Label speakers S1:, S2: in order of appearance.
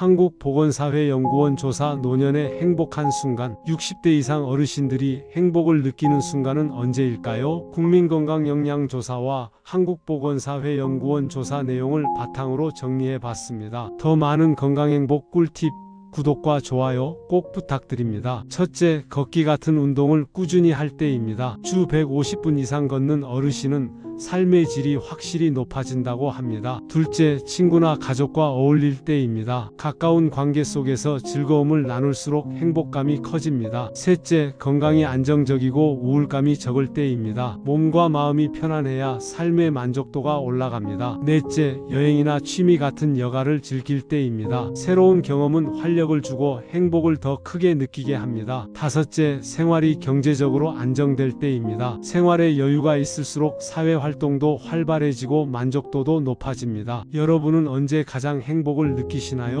S1: 한국보건사회연구원 조사 노년의 행복한 순간 60대 이상 어르신들이 행복을 느끼는 순간은 언제일까요? 국민건강영양조사와 한국보건사회연구원 조사 내용을 바탕으로 정리해 봤습니다. 더 많은 건강행복 꿀팁 구독과 좋아요 꼭 부탁드립니다. 첫째, 걷기 같은 운동을 꾸준히 할 때입니다. 주 150분 이상 걷는 어르신은 삶의 질이 확실히 높아진다고 합니다. 둘째, 친구나 가족과 어울릴 때입니다. 가까운 관계 속에서 즐거움을 나눌수록 행복감이 커집니다. 셋째, 건강이 안정적이고 우울감이 적을 때입니다. 몸과 마음이 편안해야 삶의 만족도가 올라갑니다. 넷째, 여행이나 취미 같은 여가를 즐길 때입니다. 새로운 경험은 활력 을 주고 행복을 더 크게 느끼게 합니다. 다섯째, 생활이 경제적으로 안정될 때입니다. 생활에 여유가 있을수록 사회 활동도 활발해지고 만족도도 높아집니다. 여러분은 언제 가장 행복을 느끼시나요?